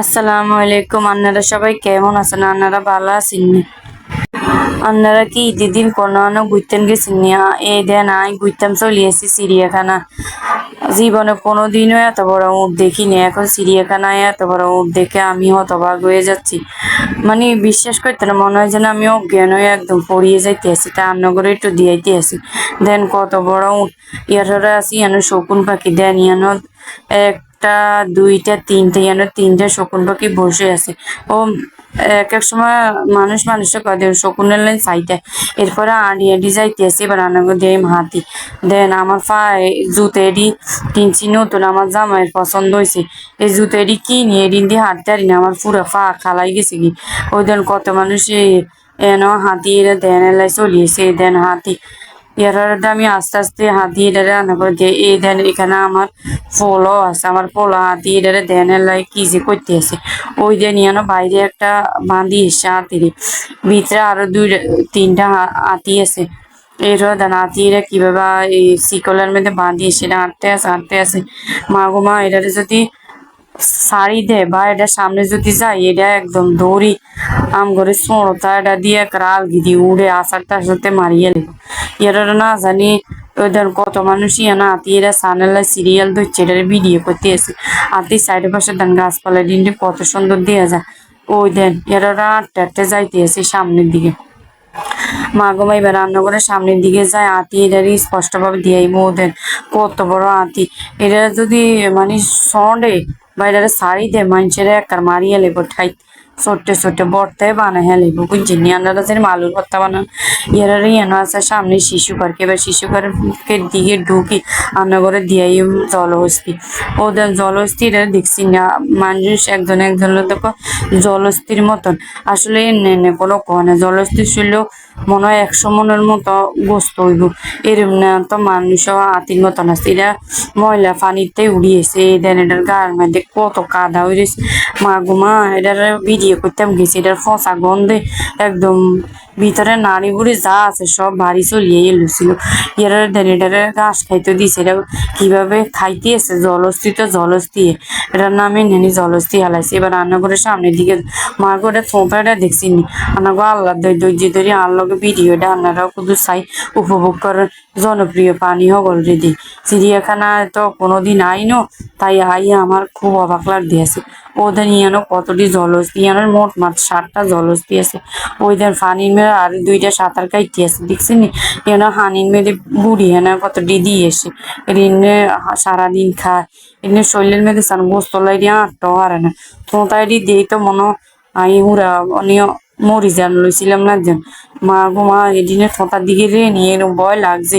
আসসালামু আলাইকুম আপনারা সবাই কেমন আছেন? আপনারা ভালো আছেন আপনারা কি ঈদের কোনো আনো ঘুরতেন গেছেন? এই দেন আই ঘুরতাম চলিয়েছি চিড়িয়াখানা। জীবনে কোনোদিনও এত বড় উঠ দেখিনি, এখন চিড়িয়াখানায় এত বড় উঠ দেখে আমি হতবাক হয়ে যাচ্ছি। মানে বিশ্বাস করতে না, মনে হয় যেন আমি অজ্ঞান হয়ে একদম পড়িয়ে যাইতে আসি, তা রান্নাঘরে একটু দিয়াইতে আসি। দেন কত বড় উঠ ইয়ারা আসি, ইয়ানো শকুন পাখি, দেন ইয়ানো একটা, দুইটা, তিনটা ইয়ানো তিনটা শকুন পাখি বসে আছে। ও এক এক সময় মানুষ মানুষের কথা শকুনের লাইন চাইতে। এরপরে আড়ি আড়ি আসি এবার রান্নাঘর দিয়ে হাতি দেন আমার পায়ে জুতেরই কিনছি নতুন, আমার জামাইয়ের পছন্দ হয়েছে এই জুতেরই কিনি, এদিন দিয়ে হাঁটতে পারি না, আমার পুরো পা খালাই গেছে কি ওই দেন কত মানুষ এন হাতি এরা দেন এলাই চলিয়েছে, দেন হাতি এরার আমি আস্তে আস্তে হাতি এটারে রান্না করে দিয়ে এই দেন, এখানে আমার ফলও আছে, আমার ফল হাতি এটারে দেন এলাই কি যে করতে আছে? ওই দেন, ইয়ানো বাইরে একটা বাঁধি এসে হাতির। ভিতরে আরও দুই, তিনটা হাতি আছে। এরও দেন, হাতিরা কীভাবে এই শিকলের মধ্যে বাঁধিয়ে সেটা হাঁটতে আছে হাঁটতে আছে। মা গো মা এটারে যদি শাড়ি দেয় বা এটা সামনে যদি যাই, এটা একদম দৌড়ি। আম করে সোঁড়তা এটা দিয়ে কাল গিদি উড়ে আসারটা সাথে মারিয়ে লেব এরা না জানি ওদের কত মানুষ ইয়ে না, আতি এরা সানেলা সিরিয়াল ধরছে এটা ভিডিও করতে এসে। আতি সাইডে পাশে দেন গাছপালা দিনটি কত সুন্দর দেওয়া যায়। ওই দেন এরা আটটা আটটা যাইতে এসে সামনের দিকে। মা গো মা, এবার রান্নাঘরের সামনের দিকে যায়, আতি এটারই স্পষ্টভাবে দিয়াই ওদের কত বড় আতি। এটা যদি মানে সন্ডে বা সারি দে মানুষের একার মারিয়ে লেবো ঠাই ছোট্ট ছোট্ট বর্তে বানায় হেলিব বুঝছি নি আন্দারা যেন আলুর ভর্তা বানান। ইয়ারা ইয়ানো আছে সামনে শিশু পার্ক এবার শিশু পার্কের দিকে ঢুকি রান্নাঘরে দিয়াই জলহস্তি। ওদের জলহস্তি এটা দেখছি না, মানুষ একজন একজন দেখো জলহস্তির মতন। আসলে এনে কোনো কনে জলহস্তি ছিল মনে হয় একশো মনের মতো গোস্ত হইব। এরম না তো মানুষও আতির মতন আছে। এরা ময়লা পানিতে উড়িয়েছে, এই দেন এটার গার মধ্যে কত কাদা হইরেছে মা গো এটার ভিডিও করতাম গেছি এটার ফসা গন্ধে একদম ভিতরে নাড়ি বুড়ি যা আছে সব বাড়ি চলিয়ে এলুছিল এরা এটার ঘাস খাইতে দিছে। এটা কীভাবে খাইতে আছে জলস্থি তো জলস্থি। এটার নামে নেনি জলস্থি হালাইছে। এবার রান্নাঘরের সামনের দিকে মা করে থোঁপাটা দেখছি নি। আনাগো আল্লাহ দৈর্য ধরি আল্লাহকে ভিডিওটা আপনারাও শুধু চাই উপভোগ করার জনপ্রিয় পানি হগল রেডি। চিড়িয়াখানায় তো কোনোদিন আইনো, তাই আই আমার খুব অবাক লাগ দিয়েছে ওদের ইয়ানো কতটি জলস্থি ইয়ানোর মোট মাঠ ষাটটা জলস্থি আছে। ওইদের পানির মেয়ে আর দুইটা সাঁতার কাইতে আছে নি? ইয়ানো হানির মেয়েদের বুড়ি হেনা কতটি দিয়ে এসে। সারাদিন খায়। এনে শরীরের মেয়েদের সান গোস্ত লাই দিয়ে আটটাও হারে না। তো তাই দিয়েই তো মনে আই হুরা অনিয় মরি যান লইছিলাম না একজন। মা গো মা, এদিনে ঠোঁটার দিকে রে, নিয়ে ভয় লাগছে।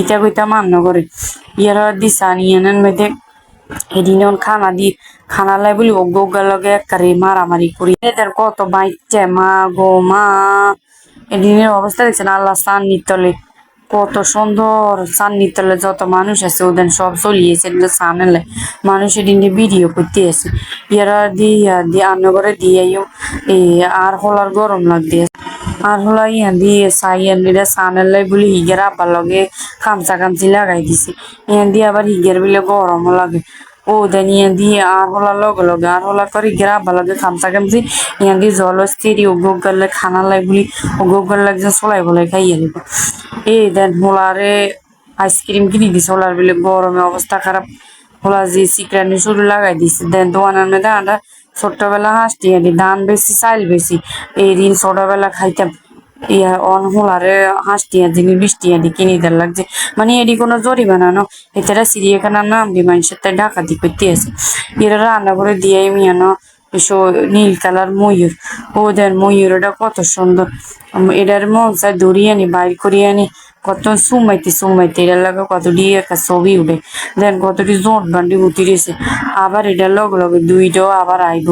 ইটা কইতা মান্য করে। ইয়ারা দিশা নিয়ে মেয়েদের এদিন খানা দি খানা লাই বলি অজ্ঞ অজ্ঞা লগে একবারে মারামারি করি এদের কত বাইচ্ছে মা গো, মা। এদিনের অবস্থা দেখছেন, আল্লাহ সান নিতলে কত সুন্দর সান নিতলে যত মানুষ আছে, ওদের সব চলিয়েছে সানেলে। মানুষ এদিন ভিডিও করতে আছে। ইয়ারা দিয়ে দিয়ে আন্নগরে দিয়ে এই আর হলার গরম লাগতে আর হলো দিয়ে সাইয়ান দিলে সানের লাই বলি হিগের আবার লগে খামচা খামচি লাগাই দিছে। দিয়ে আবার হিগের বিলে গরম লাগে। ও দেন দিয়ে আর হলার লগে লগে, আর হলা করে হিগের আবার লগে খামচি ইয়ান দিয়ে জল স্থিরি ও গোগালে খানা লাই বলি ও গোগাল লাগছে চলাই বলাই খাইয়ে নিব। এই দেন হোলারে আইসক্রিম কিনে দিছে, হোলার বিলে গরমে অবস্থা খারাপ। হোলা যে সিকরানি শুরু লাগাই দিছে, দেন দোয়ানের মধ্যে আমরা ছোট্টবেলা হাসটি আনি ধান বেশি চাইল বেশি এই দিন ছোটবেলা খাইতাম, ইয়া অন হোলারে হাসটিয়া জিনিস বৃষ্টিয়া দি কিনে লাগছে। মানে এডি কোনো জরিমানা ন? এটারা চিড়িয়াখানার নাম দি মানুষের তাই ডাকাতি করতে আছে। এরা রান্না করে দিয়ে মিয়ানো এসো নীল কালার ময়ূর। ওদের ময়ূরটা কত সুন্দর। এটার মন চাই আনি, বাইর করিয়ে আনি। কত সুমাইতে সুমাইতে এটার লাগে কতটি একটা ছবি উঠে। দেন কতটি জোট বান্ডি উঠি রয়েছে আবার এটার লগে লগে দুইটাও আবার আইব।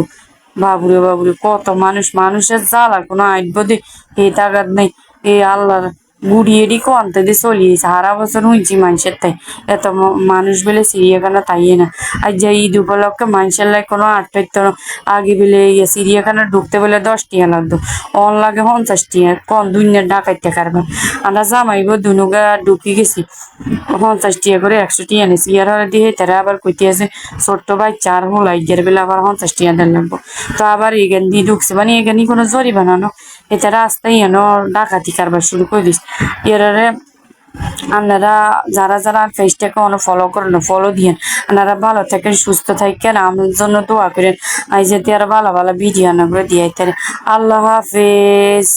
বাবুরে বাবুরে, কত মানুষ। মানুষের জ্বালা কোনো আইব দে এই তাগাদ নেই। এ আল্লাহর গুড়িয়েরই কোয়ান্তে দিয়ে চলিয়ে সারা বছর হুঁচি মানুষের তাই এত মানুষ বেলে চিড়িয়াখানা তাইয়ে না। আর যে ঈদ উপলক্ষে মানুষের লাই কোনো আটকাইত না। আগে বেলে ইয়ে চিড়িয়াখানা ঢুকতে বলে দশ টিয়া লাগতো। অন লাগে পঞ্চাশ টিয়া কোন দুনিয়ার ডাকাইতে কারবার। আমরা জামাইব দুনুগা ঢুকি গেছি। পঞ্চাশ টিয়া করে একশো টিয়া নিছি ইয়ার হলে দিয়ে তারা আবার কইতে আছে, ছোট্ট বাচ্চা আর হোলাই গের বেলা আবার পঞ্চাশ টিয়া দেন লাগবো। তো আবার এখান দিয়ে ঢুকছে। মানে এখানে কোনো জরি বানানো এটা রাস্তায় এন ডাকাতি কারবার শুরু করে দিস এরারে আপনারা যারা যারা ফেসটাকে অনেক ফলো করেন ফলো দিয়েন। আপনারা ভালো থাকেন, সুস্থ থাকেন আমার জন্য দোয়া করেন। আই যেতে আর ভালো ভালো ভিডিও না করে দিয়ে আল্লাহ হাফেজ।